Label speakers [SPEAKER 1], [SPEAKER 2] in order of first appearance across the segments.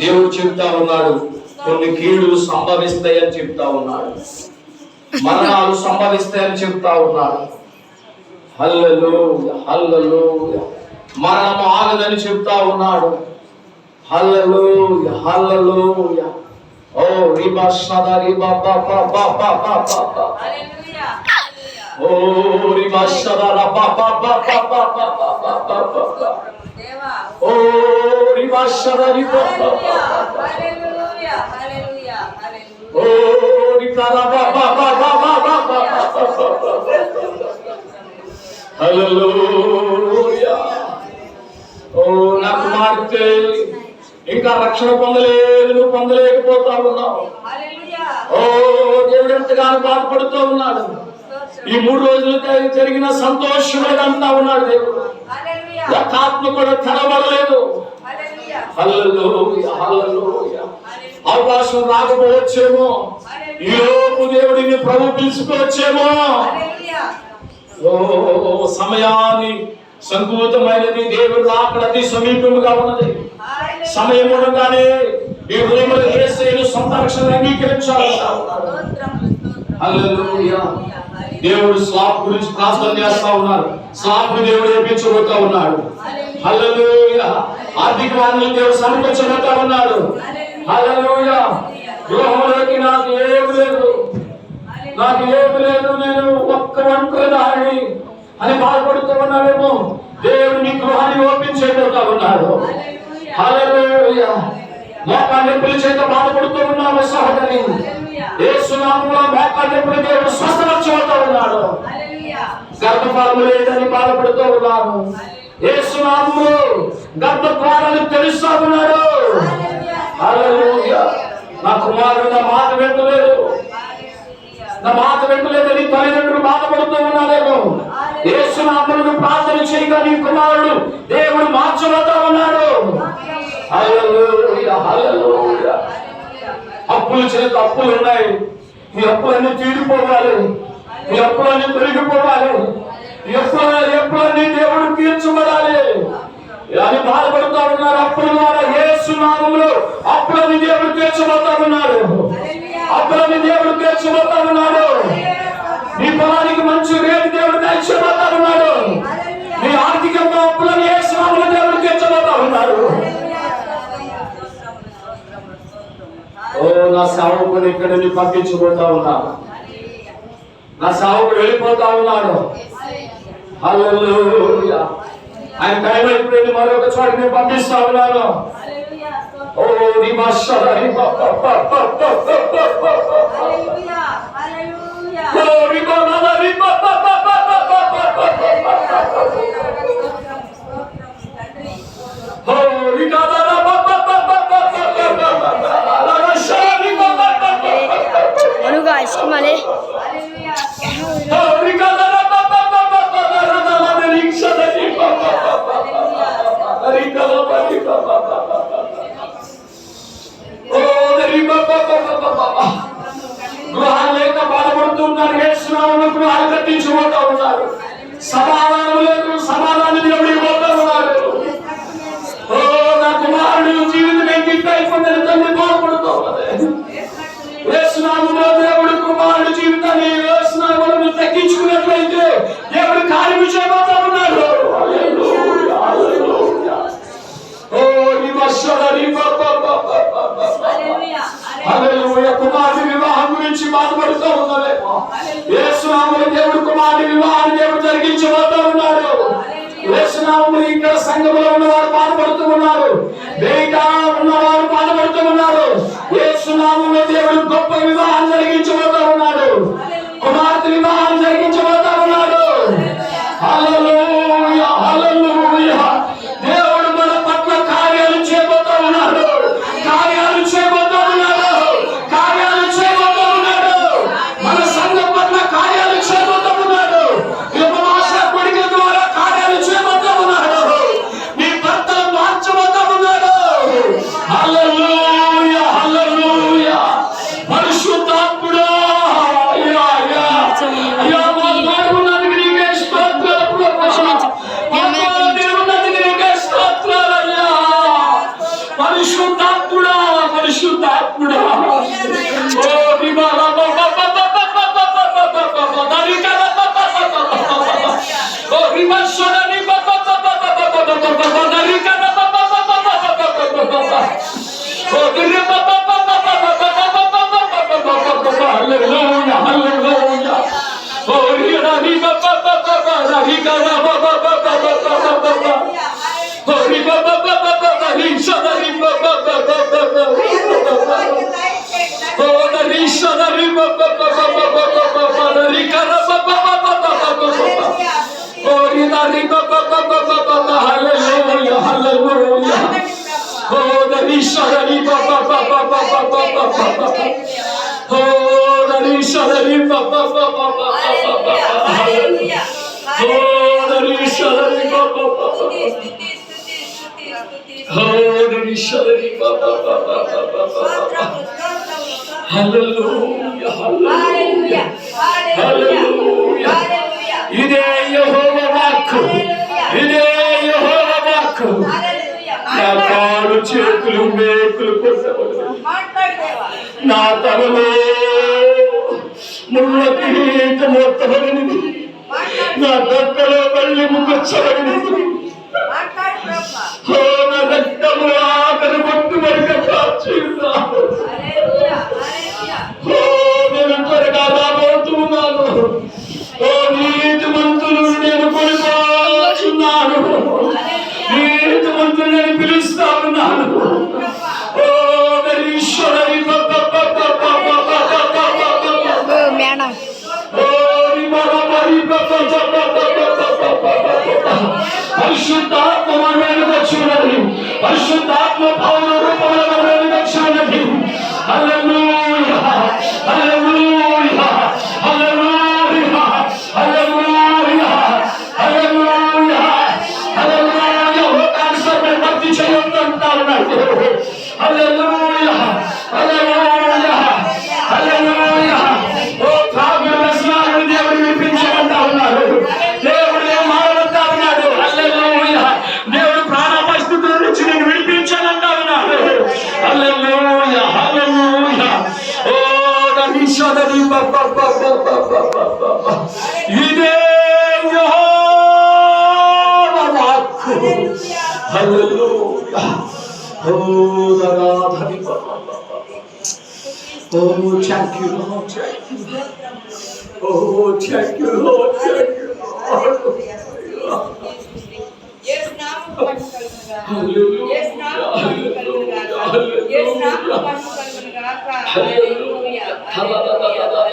[SPEAKER 1] దేవుడు చెప్తా ఉన్నాడు కొన్ని కీడులు సంభవిస్తాయని చెప్తా ఉన్నాడు మరణాలు సంభవిస్తాయని చెప్తా ఉన్నాడు హల్లలు హల్లలు మరణం ఆగదని చెప్తా ఉన్నాడు హల్లలు హల్లలు ఓ రిబా సదా రిబా బా బా బా బా బా బా బా ఓ రిబా సదా రా బా బా బా బా బా బా బా బా బా బా బా ఓ ఓ నా కుమార్తె ఇంకా రక్షణ పొందలేదు నువ్వు పొందలేకపోతా ఉన్నావు ఓ బాధపడుతూ ఉన్నాడు ఈ మూడు రోజులు జరిగిన సంతోషమే అంతా ఉన్నాడు దేవుడు ఆత్మ కూడా తడబడలేదు అవకాశం రాకపోవచ్చేమో? ఈ లోపు దేవుడిని ప్రభు పిలుచుకోవచ్చేమో? ఓ సమయాన్ని సంకూతమైనది దేవుడు రాకడ అతి సమీపముగా ఉన్నది. సమయం ఉండగానే ఈ హృదయంలో యేసుని సొంత రక్షణ అంగీకరించాలంటా. ఉన్నాడు హల్లెలూయా దేవుడు స్లాబ్ గురించి ప్రార్థన చేస్తా ఉన్నారు. స్లాబ్ దేవుడు ఏపించబోతా ఉన్నాడు. ఆర్థిక వనరులు దేవుడు సమర్పించబోతా ఉన్నాడు. గృహంలోకి నాకు ఏమి లేదు. నాకు ఏమి లేదు. నేను ఒక్క ఒంటరి దారిని అని బాధపడుతూ ఉన్నాడేమో దేవుడు నీ గృహాన్ని ఓపెన్ చేయబోతా ఉన్నాడు. హల్లెలూయా. పిలిచేత బాధపడుతూ ఉన్నాము సహోదరి. యేసునామములో మోకాళ్ళ నొప్పులు దేవుడు స్వస్థపరచబోతా ఉన్నాడు. గర్భఫలము లేదని బాధపడుతూ ఉన్నాను యేసునామములో గర్భద్వారాలు తెలుస్తా ఉన్నాడు. నా కుమారుడు నా మాట వింటలేదు. నా మాట వింటలేదని తల్లిదండ్రులు బాధపడుతూ ఉన్నారేమో. యేసునామమును ప్రార్థన చేయగా నీ కుమారుడు దేవుడు మార్చబోతా ఉన్నాడు. హల్లెలూయా హల్లెలూయా అప్పులు చేత అప్పులు ఉన్నాయి ఈ అప్పులన్నీ తీరిపోవాలి. ఈ అప్పులన్నీ తొలగిపోవాలి. ఈ దేవుడు తీర్చబడాలి. అని బాధపడుతూ ఉన్నారు. అప్పుల ద్వారా యేసు నామములో అప్పులని దేవుడు తీర్చబోతా ఉన్నాడు. అప్పులని దేవుడు తీర్చబోతా ఉన్నాడు. నీ పొలానికి మంచి రేటు దేవుడు తీర్చబోతా ఉన్నాడు. నీ ఆర్థికంగా అప్పులని యేసు దేవుడు తీర్చబోతా ఉన్నాడు. ఓ నా సేవకుడు ఇక్కడ నుండి పంపించబోతా ఉన్నాడు నా సేవకుడు వెళ్ళిపోతా ఉన్నాడు ఆయన టైం అయిపోయింది మరొక చోట నేను పంపిస్తా ఉన్నాను ఓ నీ భాష నీ బా- బా- గురించి మాట్లాడున్నారు లేచినాములు ఇక్కడ సంఘంలో ఉన్నవారు బాధపడుతూ ఉన్నారు. బయట ఉన్నవారు బాధపడుతూ ఉన్నారు. ఏసునామంలో దేవుడు గొప్ప వివాహం జరిగించబోతా ఉన్నాడు. కుమార్తె వివాహం జరిగించబోతా ఉన్నాడు. హల్లెలూయా హల్లెలూయా. Oh, that is Hallelujah. Hari Shari Baba Hari Shari Baba Hallelujah. Hallelujah. Hallelujah. ఇదే యహోవ వాక్కు ఇదే యహోవ వాక్కు నా కాలు చేతులు మేకులు కొట్టబడు నా తలలో ముళ్ళ కీట మొత్తబడినది నా దక్కలో మళ్ళీ ముఖొచ్చబడింది परिशुद्ध आत्मा मारने का छोड़ा नहीं परिशुद्ध आत्मा Oh, the Lord, have Oh, thank you, Lord, thank you. Oh, thank you, Lord, thank you, Lord.
[SPEAKER 2] Yes, now, Hallelujah. Yes, now, Hallelujah. Yes, now, Hallelujah. Hallelujah.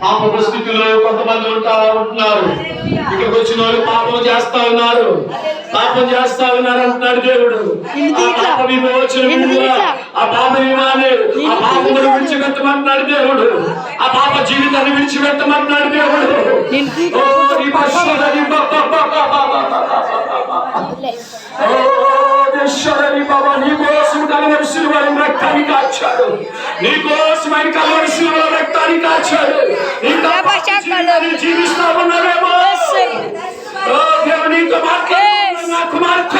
[SPEAKER 1] పాప పరిస్థితుల్లో కొంతమంది ఉంటా ఉంటున్నారు. ఇక్కడికి వచ్చిన వాళ్ళు పాపం చేస్తా ఉన్నారు. పాపం చేస్తా ఉన్నారు అంటున్నాడు దేవుడు. ఆ పాప విమోచన ఆ పాప విమానే ఆ పాపను విడిచిపెట్టమంటున్నాడు దేవుడు. ఆ పాప జీవితాన్ని విడిచిపెట్టమంటున్నాడు దేవుడు. Deixarei baba Nikos Maikalmar Silva em Rectari Cacharo. Nikos Maikalmar Silva em Rectari Cacharo. Então, a partir de Jimmy estava na remoção. Oh, Deus, tomar que na tomar que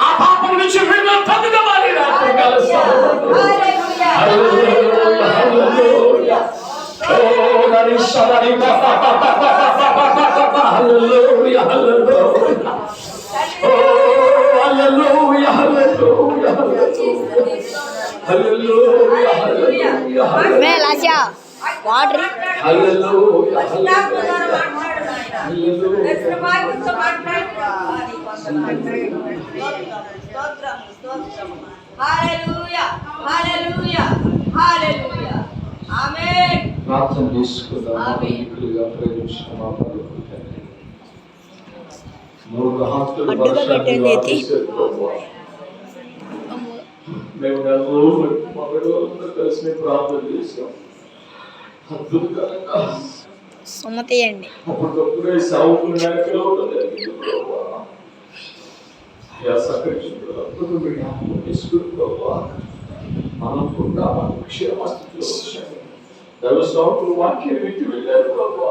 [SPEAKER 1] a papo me chama na toda da barreira.
[SPEAKER 2] Aleluia.
[SPEAKER 1] Aleluia. Oh, Narisha, Narisha, Hallelujah, Hallelujah. Oh, hallelujah, hallelujah, hallelujah. Hallelujah, hallelujah.
[SPEAKER 3] Well, Asya, water.
[SPEAKER 1] Hallelujah, hallelujah.
[SPEAKER 2] Hallelujah, hallelujah, hallelujah. Amen.
[SPEAKER 1] ప్రార్థన చేసుకుందాం ప్రేమ క్షమాపణ
[SPEAKER 3] అడ్డుగా పెట్టింది ఇది
[SPEAKER 1] మేము నెలలో మొదటి రోజున కలిసి ప్రార్థన చేసాం అద్భుతకరంగా
[SPEAKER 3] సుమతయండి
[SPEAKER 1] అప్పటికప్పుడే సావుకులు మనం కూడా క్షేమ స్థితిలో వచ్చాము దైవ సావుకులు వాక్యం వింటూ వెళ్ళారు బాబా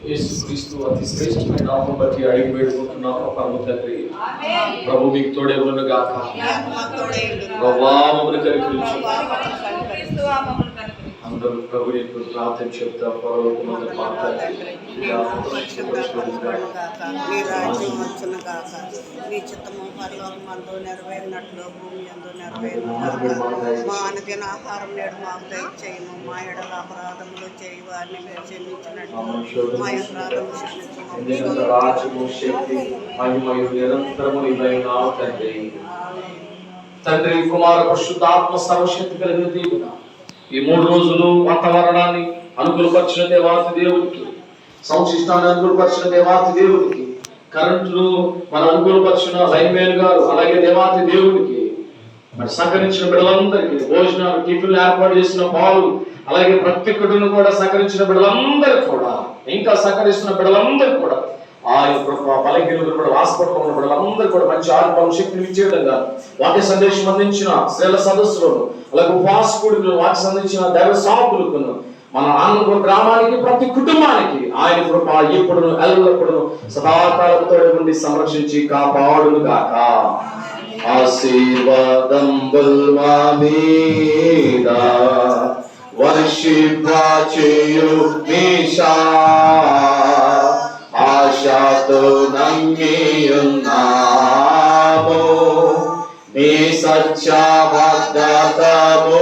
[SPEAKER 1] పొందుకోవాలి. యేసుక్రీస్తు అతి శ్రేష్టమైన నామం బట్టి అడిగి వేడుకుంటున్నాము పరమ తండ్రి
[SPEAKER 2] ఆమేన్.
[SPEAKER 1] ప్రభు మీకు తోడే గాక ప్రభావమును కనిపించు అందరూ ప్రభు యొక్క ప్రార్థన చెప్తా పరలోకమందు మాట్లాడి
[SPEAKER 4] మీ రాజ్యం వచ్చును కాక మీ చిత్తము నెరవేరినట్లు భూమి అందు నెరవేరును మా అనుదిన ఆహారం నేడు మాకు దయచేయము. మా ఎడల అపరాధములు చేయి వారిని మీరు క్షమించినట్లు. మా అపరాధము క్షమించము
[SPEAKER 1] తండ్రి కుమార పరిశుద్ధాత్మ సర్వశక్తి కలిగిన దేవుడ. ఈ మూడు రోజులు వాతావరణాన్ని అనుకూలపరిచిన దేవాతి దేవుడికి సంశిష్టాన్ని అనుకూలపరిచిన దేవాతి దేవుడికి కరెంటును మన అనుకూలపరిచిన లైన్మేన్ గారు అలాగే దేవాతి దేవుడికి మరి సహకరించిన బిడ్డలందరికీ భోజనాలు టిఫిన్లు ఏర్పాటు చేసిన పాలు అలాగే ప్రతి ఒక్కటిని కూడా సహకరించిన బిడ్డలందరూ కూడా ఇంకా సహకరిస్తున్న బిడ్డలందరూ కూడా ఆ యొక్క బలహీనులు కూడా హాస్పిటల్లో ఉన్న వాళ్ళందరూ కూడా మంచి ఆరోగ్యం శక్తిని ఇచ్చే విధంగా వాక్య సందేశం అందించిన స్త్రీల సదస్సులను అలాగే ఉపవాస కూడికలు వాక్య సందించిన దైవ సాకులకు మన ఆనందపురం గ్రామానికి ప్రతి కుటుంబానికి ఆయన కృప ఎప్పుడును ఎల్లప్పుడును సదాకాలంతో ఉండి సంరక్షించి కాపాడును గాక ఆశీర్వాదం మా మీద వర్షింపచేయు మీషా സാക്ഷാത്തു നമ്മിയുന്നാവോ നീ സച്ചാ ഭദ്രതമോ